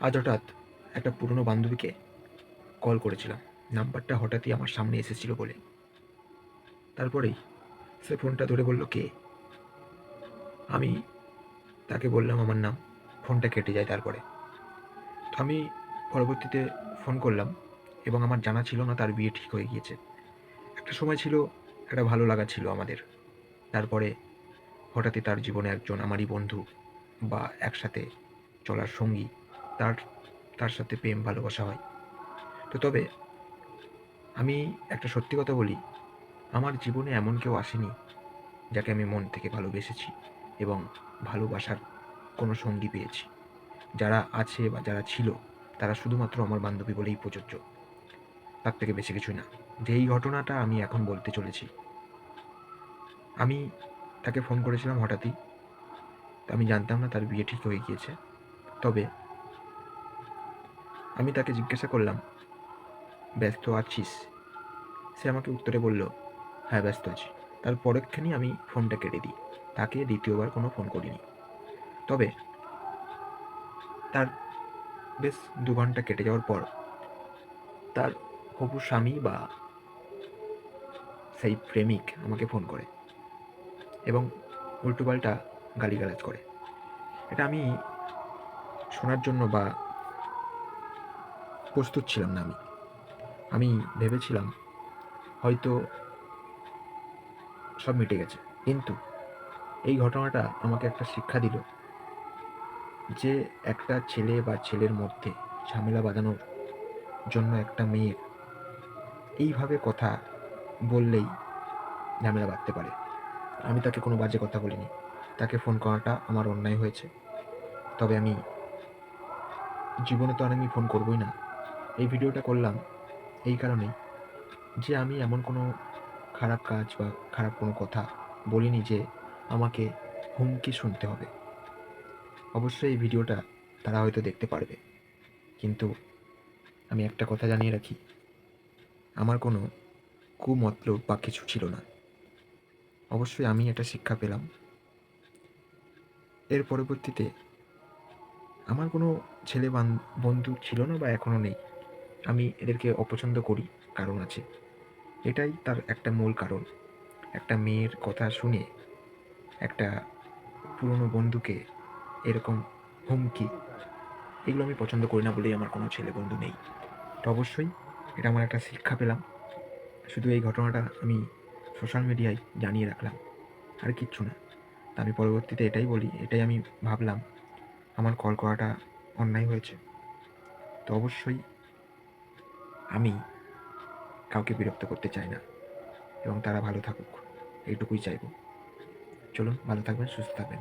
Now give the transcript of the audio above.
আজ হঠাৎ একটা পুরনো বান্ধবীকে কল করেছিলাম। নাম্বারটা হঠাৎই আমার সামনে এসেছিল বলে। তারপরেই সে ফোনটা ধরে বলল, কে? আমি তাকে বললাম আমার নাম। ফোনটা কেটে যায় তারপরে। আমি পরবর্তীতে ফোন করলাম এবং আমার জানা ছিল না তার বিয়ে ঠিক হয়ে গিয়েছে। একটা সময় ছিল, একটা ভালো লাগা ছিল আমাদের। তারপরে হঠাৎই তার জীবনে একজন আমারই বন্ধু বা একসাথে চলার সঙ্গী তার তার সাথে প্রেম, ভালোবাসা হয়। তো তবে আমি একটা সত্যি কথা বলি, আমার জীবনে এমন কেউ আসেনি যাকে আমি মন থেকে ভালোবেসেছি এবং ভালোবাসার কোনো সঙ্গী পেয়েছি। যারা আছে বা যারা ছিল, তারা শুধুমাত্র আমার বান্ধবী বলেই প্রযোজ্য। তার থেকে বেশি কিছুই না। যে এই ঘটনাটা আমি এখন বলতে চলেছি। আমি তাকে ফোন করেছিলাম হঠাৎই। আমি জানতাম না তার বিয়ে ঠিক হয়ে গিয়েছে। তবে আমি তাকে জিজ্ঞাসা করলাম, ব্যস্ত আছিস? সে আমাকে উত্তরে বলল হ্যাঁ ব্যস্ত আছি। তার পরক্ষণেই আমি ফোনটা কেটে দিই। তাকে দ্বিতীয়বার কোনো ফোন করিনি। তবে তার বেশ দু ঘণ্টা কেটে যাওয়ার পর তার হবু স্বামী বা সেই প্রেমিক আমাকে ফোন করে এবং উল্টোপাল্টা গালিগালাজ করে। এটা আমি শোনার জন্য বা প্রস্তুত ছিলাম না আমি। আমি ভেবেছিলাম হয়তো সব মিটে গেছে। কিন্তু এই ঘটনাটা আমাকে একটা শিক্ষা দিল যে একটা ছেলে বা ছেলের মধ্যে ঝামেলা বাঁধানোর জন্য একটা মেয়ের এইভাবে কথা বললেই ঝামেলা বাঁধতে পারে। আমি তাকে কোনো বাজে কথা বলিনি। তাকে ফোন করাটা আমার অন্যায় হয়েছে। তবে আমি জীবনে তো আর আমি ফোন করবই না। এই ভিডিওটা করলাম এই কারণেই যে আমি এমন কোনো খারাপ কাজ বা খারাপ কোনো কথা বলিনি যে আমাকে হুমকি শুনতে হবে। অবশ্যই এই ভিডিওটা তারা হয়তো দেখতে পারবে। কিন্তু আমি একটা কথা জানিয়ে রাখি, আমার কোনো কুমতলব বা কিছু ছিল না। অবশ্যই আমি একটা শিক্ষা পেলাম। এর পরবর্তীতে আমার কোনো ছেলে বন্ধু ছিল না বা এখনও নেই। আমি এদেরকে অপছন্দ করি, কারণ আছে। এটাই তার একটা মূল কারণ। একটা মেয়ের কথা শুনে একটা পুরনো বন্ধুকে এরকম হুমকি, এগুলো আমি পছন্দ করি না বলেই আমার কোনো ছেলে বন্ধু নেই। তো অবশ্যই এটা আমার একটা শিক্ষা পেলাম। শুধু এই ঘটনাটা আমি সোশ্যাল মিডিয়ায় জানিয়ে রাখলাম, আর কিচ্ছু না। তা আমি পরবর্তীতে এটাই বলি, এটাই আমি ভাবলাম, আমার কল করাটা অন্যায় হয়েছে। তো অবশ্যই আমি কাউকে বিরক্ত করতে চাই না এবং তারা ভালো থাকুক, এইটুকুই চাইব। চলুন, ভালো থাকবেন, সুস্থ থাকবেন।